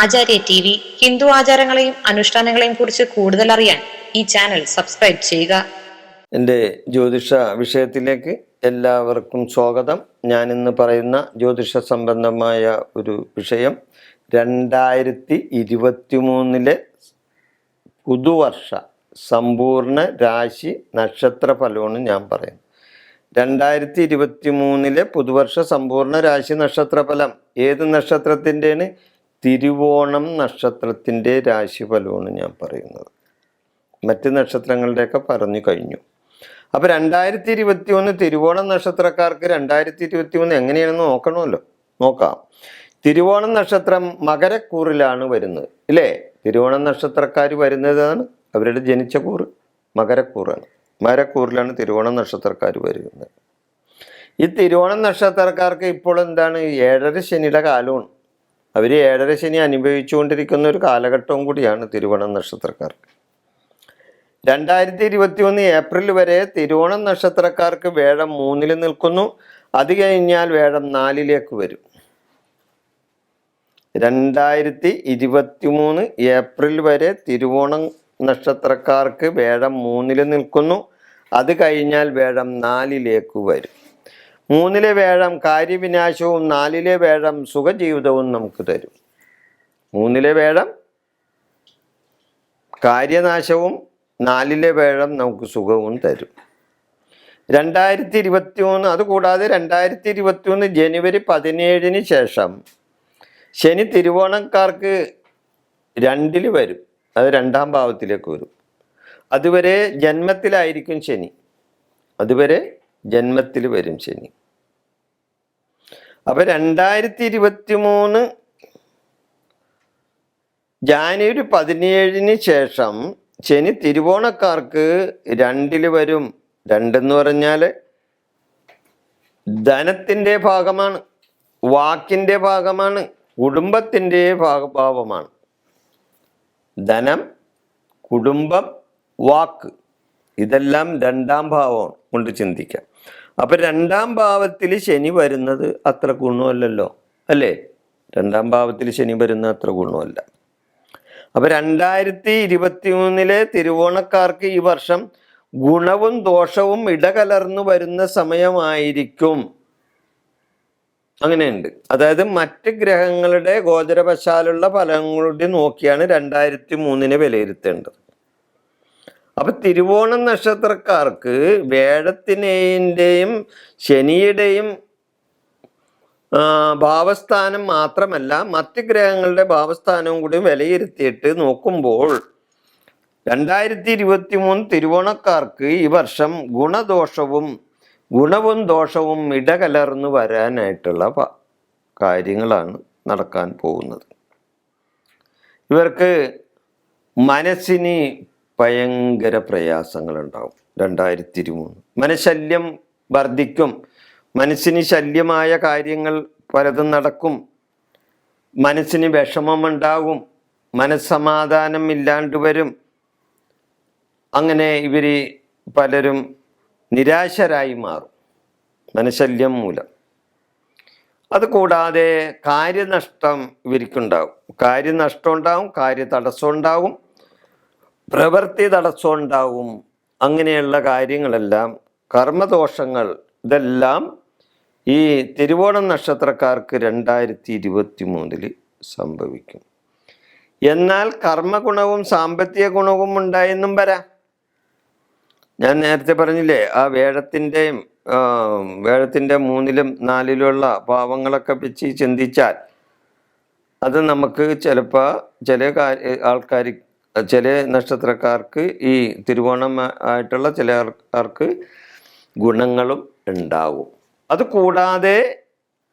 ആചാര്യ T V Hindu ആചാരങ്ങളെയും അനുഷ്ഠാനങ്ങളെയും കുറിച്ച് കൂടുതൽ അറിയാൻ ഈ ചാനൽ സബ്സ്ക്രൈബ് ചെയ്യുക. എന്റെ ജ്യോതിഷ വിഷയത്തിലേക്ക് എല്ലാവർക്കും സ്വാഗതം. ഞാൻ ഇന്ന് പറയുന്ന ജ്യോതിഷ സംബന്ധമായ ഒരു വിഷയം രണ്ടായിരത്തി ഇരുപത്തി മൂന്നിലെ പുതുവർഷ സമ്പൂർണ രാശി നക്ഷത്ര ഫലമാണ് ഞാൻ പറയുന്നത്. രണ്ടായിരത്തി ഇരുപത്തി മൂന്നിലെ പുതുവർഷ സമ്പൂർണ രാശി നക്ഷത്ര ഫലം ഏത് നക്ഷത്രത്തിന്റെയാണ്? തിരുവോണം നക്ഷത്രത്തിന്റെ രാശിഫലമാണ് ഞാൻ പറയുന്നത്. മറ്റ് നക്ഷത്രങ്ങളുടെയൊക്കെ പറഞ്ഞു കഴിഞ്ഞു. അപ്പോൾ രണ്ടായിരത്തി ഇരുപത്തി ഒന്ന് തിരുവോണം നക്ഷത്രക്കാർക്ക് രണ്ടായിരത്തി ഇരുപത്തി ഒന്ന് എങ്ങനെയാണെന്ന് നോക്കണമല്ലോ. നോക്കാം. തിരുവോണം നക്ഷത്രം മകരക്കൂറിലാണ് വരുന്നത് ഇല്ലേ? തിരുവോണം നക്ഷത്രക്കാർ വരുന്നതാണ് അവരുടെ ജനിച്ച കൂറ് മകരക്കൂറാണ്. മകരക്കൂറിലാണ് തിരുവോണം നക്ഷത്രക്കാർ വരുന്നത്. ഈ തിരുവോണം നക്ഷത്രക്കാർക്ക് ഇപ്പോൾ എന്താണ്? ഏഴര ശനിയുടെ കാലമാണ്. അവർ ഏഴര ശനി അനുഭവിച്ചുകൊണ്ടിരിക്കുന്ന ഒരു കാലഘട്ടവും കൂടിയാണ് തിരുവോണം നക്ഷത്രക്കാർക്ക്. രണ്ടായിരത്തി ഇരുപത്തി ഒന്ന് ഏപ്രിൽ വരെ തിരുവോണം നക്ഷത്രക്കാർക്ക് വേഴം മൂന്നിൽ നിൽക്കുന്നു. അത് കഴിഞ്ഞാൽ വേഴം നാലിലേക്ക് വരും. രണ്ടായിരത്തി ഇരുപത്തി മൂന്ന് ഏപ്രിൽ വരെ തിരുവോണം നക്ഷത്രക്കാർക്ക് വേഴം മൂന്നിൽ നിൽക്കുന്നു. അത് കഴിഞ്ഞാൽ വേഴം നാലിലേക്ക് വരും. മൂന്നിലെ വേഴം കാര്യവിനാശവും നാലിലെ വേഴം സുഖജീവിതവും നമുക്ക് തരും. മൂന്നിലെ വേഴം കാര്യനാശവും നാലിലെ വേഴം നമുക്ക് സുഖവും തരും. രണ്ടായിരത്തി ഇരുപത്തി മൂന്ന് അതുകൂടാതെ രണ്ടായിരത്തി ഇരുപത്തി മൂന്ന് ജനുവരി പതിനേഴിന് ശേഷം ശനി തിരുവോണക്കാർക്ക് രണ്ടിൽ വരും. അത് രണ്ടാം ഭാവത്തിലേക്ക് വരും. അതുവരെ ജന്മത്തിലായിരിക്കും ശനി. അതുവരെ ജന്മത്തിൽ വരും ശനി. അപ്പൊ രണ്ടായിരത്തി ഇരുപത്തി മൂന്ന് ജാനുവരി പതിനേഴിന് ശേഷം ശനി തിരുവോണക്കാർക്ക് രണ്ടിൽ വരും. രണ്ടെന്ന് പറഞ്ഞാൽ ധനത്തിന്റെ ഭാഗമാണ് വാക്കിന്റെ ഭാഗമാണ് കുടുംബത്തിന്റെ ഭാഗഭാവമാണ് ധനം കുടുംബം വാക്ക്. ഇതെല്ലാം രണ്ടാം ഭാവം കൊണ്ട് ചിന്തിക്കാം. അപ്പൊ രണ്ടാം ഭാവത്തിൽ ശനി വരുന്നത് അത്ര ഗുണമല്ലല്ലോ അല്ലേ? രണ്ടാം ഭാവത്തിൽ ശനി വരുന്നത് അത്ര ഗുണമല്ല. അപ്പൊ രണ്ടായിരത്തി ഇരുപത്തി മൂന്നിലെ തിരുവോണക്കാർക്ക് ഈ വർഷം ഗുണവും ദോഷവും ഇടകലർന്നു വരുന്ന സമയമായിരിക്കും. അങ്ങനെയുണ്ട്. അതായത് മറ്റ് ഗ്രഹങ്ങളുടെ ഗോചരവശാലുള്ള ഫലങ്ങളുടെ നോക്കിയാണ് രണ്ടായിരത്തി മൂന്നിനെ വിലയിരുത്തേണ്ടത്. അപ്പൊ തിരുവോണ നക്ഷത്രക്കാർക്ക് വേഴത്തിനെയും ശനിയുടെയും ഭാവസ്ഥാനം മാത്രമല്ല മറ്റ് ഗ്രഹങ്ങളുടെ ഭാവസ്ഥാനവും കൂടി വിലയിരുത്തിയിട്ട് നോക്കുമ്പോൾ രണ്ടായിരത്തി ഇരുപത്തി മൂന്ന് തിരുവോണക്കാർക്ക് ഈ വർഷം ഗുണദോഷവും ഗുണവും ദോഷവും ഇടകലർന്നു വരാനായിട്ടുള്ള കാര്യങ്ങളാണ് നടക്കാൻ പോകുന്നത്. ഇവർക്ക് മനസ്സിന് ഭയങ്കര പ്രയാസങ്ങളുണ്ടാവും. രണ്ടായിരത്തി ഇരുമൂന്ന് മനഃശല്യം വർദ്ധിക്കും മനസ്സിന് ശല്യമായ കാര്യങ്ങൾ പലതും നടക്കും. മനസ്സിന് വിഷമമുണ്ടാകും മനസ്സമാധാനം ഇല്ലാണ്ട് വരും. അങ്ങനെ ഇവർ പലരും നിരാശരായി മാറും. മനഃശല്യം മൂലം. അതുകൂടാതെ കാര്യനഷ്ടം ഇവർക്കുണ്ടാവും. കാര്യനഷ്ടം ഉണ്ടാവും കാര്യ തടസ്സം ഉണ്ടാവും. പ്രവൃത്തി തടസ്സം ഉണ്ടാവും അങ്ങനെയുള്ള കാര്യങ്ങളെല്ലാം കർമ്മദോഷങ്ങൾ ഇതെല്ലാം ഈ തിരുവോണം നക്ഷത്രക്കാർക്ക് രണ്ടായിരത്തി ഇരുപത്തി മൂന്നിൽ സംഭവിക്കും. എന്നാൽ കർമ്മഗുണവും സാമ്പത്തിക ഗുണവും ഉണ്ടായെന്നും വരാം. ഞാൻ നേരത്തെ പറഞ്ഞില്ലേ ആ വേഴത്തിന്റെയും വേഴത്തിന്റെ മൂന്നിലും നാലിലുമുള്ള പാവങ്ങളൊക്കെ വെച്ച് ചിന്തിച്ചാൽ അത് നമുക്ക് ചിലപ്പോൾ ചില ആൾക്കാർ ചില നക്ഷത്രക്കാർക്ക് ഈ തിരുവോണം ആയിട്ടുള്ള ചില ആൾക്കാർക്ക് ഗുണങ്ങളും ഉണ്ടാവും. അത് കൂടാതെ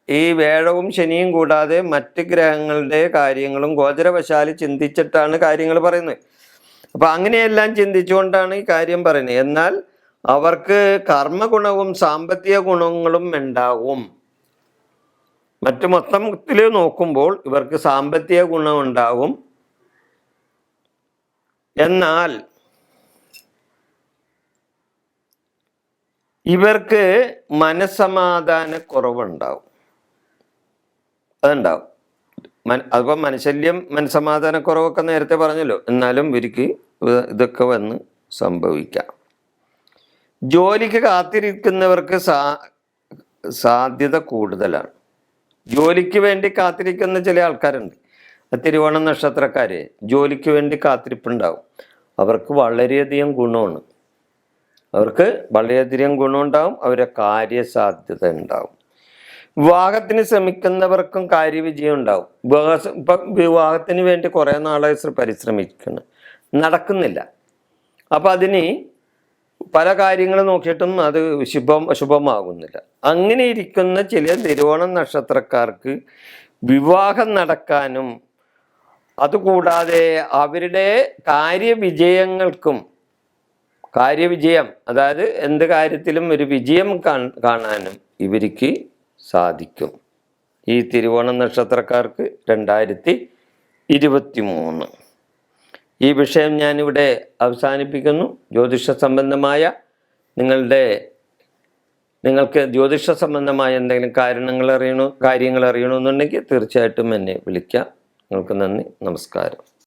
ഈ വേഴവും ശനിയും കൂടാതെ മറ്റ് ഗ്രഹങ്ങളുടെ കാര്യങ്ങളും ഗോചരവശാൽ ചിന്തിച്ചിട്ടാണ് കാര്യങ്ങൾ പറയുന്നത്. അപ്പോൾ അങ്ങനെയെല്ലാം ചിന്തിച്ചുകൊണ്ടാണ് ഈ കാര്യം പറയുന്നത്. എന്നാൽ അവർക്ക് കർമ്മഗുണവും സാമ്പത്തിക ഗുണങ്ങളും ഉണ്ടാവും. മറ്റു മൊത്തത്തിൽ നോക്കുമ്പോൾ ഇവർക്ക് സാമ്പത്തിക ഗുണം ഉണ്ടാകും എന്നാൽ ഇവർക്ക് മനസമാധാന കുറവുണ്ടാവും അതുണ്ടാവും. മൻ അതിപ്പോൾ മനശല്യം മനസമാധാനക്കുറവൊക്കെ നേരത്തെ പറഞ്ഞല്ലോ. എന്നാലും ഇവർക്ക് ഇതൊക്കെ വന്ന് സംഭവിക്കാം. ജോലിക്ക് കാത്തിരിക്കുന്നവർക്ക് സാ സാധ്യത കൂടുതലാണ്. ജോലിക്ക് വേണ്ടി കാത്തിരിക്കുന്ന ചില ആൾക്കാരുണ്ട്. തിരുവോണം നക്ഷത്രക്കാർ ജോലിക്ക് വേണ്ടി കാത്തിരിപ്പുണ്ടാവും. അവർക്ക് വളരെയധികം ഗുണമാണ്. അവർക്ക് വളരെയധികം ഗുണമുണ്ടാവും. അവരുടെ കാര്യസാധ്യത ഉണ്ടാവും. വിവാഹത്തിന് ശ്രമിക്കുന്നവർക്കും കാര്യവിജയം ഉണ്ടാവും വിവാഹ വിവാഹത്തിന് വേണ്ടി കുറേ നാളെ ശ്ര- പരിശ്രമിക്കുന്നു. നടക്കുന്നില്ല. അപ്പം അതിന് പല കാര്യങ്ങൾ നോക്കിയിട്ടും അത് ശുഭം ശുഭമാകുന്നില്ല അങ്ങനെ ഇരിക്കുന്ന ചില തിരുവോണം നക്ഷത്രക്കാർക്ക് വിവാഹം നടക്കാനും അതുകൂടാതെ അവരുടെ കാര്യവിജയങ്ങൾക്കും കാര്യവിജയം അതായത് എന്ത് കാര്യത്തിലും ഒരു വിജയം കാണാനും ഇവർക്ക് സാധിക്കും. ഈ തിരുവോണ നക്ഷത്രക്കാർക്ക് രണ്ടായിരത്തി ഇരുപത്തി മൂന്ന് ഈ വിഷയം ഞാനിവിടെ അവസാനിപ്പിക്കുന്നു. ജ്യോതിഷ സംബന്ധമായ നിങ്ങളുടെ നിങ്ങൾക്ക് ജ്യോതിഷ സംബന്ധമായ എന്തെങ്കിലും കാരണങ്ങൾ അറിയണോ കാര്യങ്ങൾ അറിയണമെന്നുണ്ടെങ്കിൽ തീർച്ചയായിട്ടും എന്നെ വിളിക്കാം. നിങ്ങൾക്ക് നന്ദി. നമസ്കാരം.